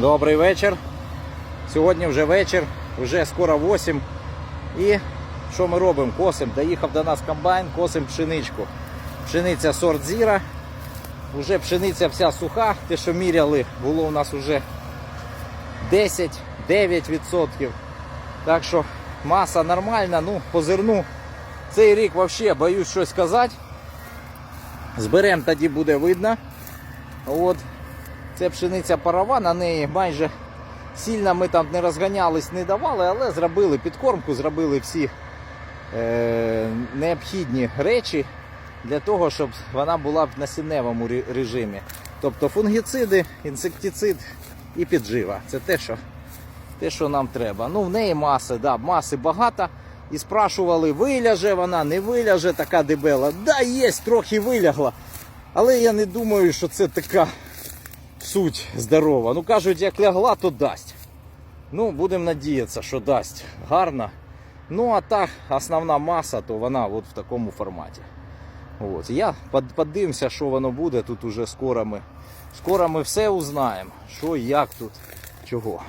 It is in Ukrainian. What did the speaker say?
Добрий вечір. Сьогодні вже вечір, вже скоро 8. І що ми робимо? Косим. Доїхав до нас комбайн, косим пшеничку. Пшениця сорт зіра. Уже пшениця вся суха. Те, що міряли, було у нас вже 10-9%. Так що маса нормальна, ну, по зерну. Цей рік взагалі боюсь щось сказати. Зберемо тоді буде видно. От. Це пшениця парова, на неї майже сильно ми там не розганялись, не давали, але зробили підкормку, зробили всі е, необхідні речі для того, щоб вона була в насінневому режимі. Тобто фунгіциди, інсектицид і піджива. Це те, що, те, що нам треба. Ну, в неї маси, да, маси багато. І спрашували, виляже вона, не виляже така дебела. Да, є, трохи вилягла. Але я не думаю, що це така суть здорова. Ну кажуть, як лягла, то дасть. Ну, будемо надіятися, що дасть гарно. Ну, а та основна маса, то вона от в такому форматі. От. Я под- подивимося, що воно буде. Тут уже скоро ми, скоро ми все узнаємо, що як тут, чого.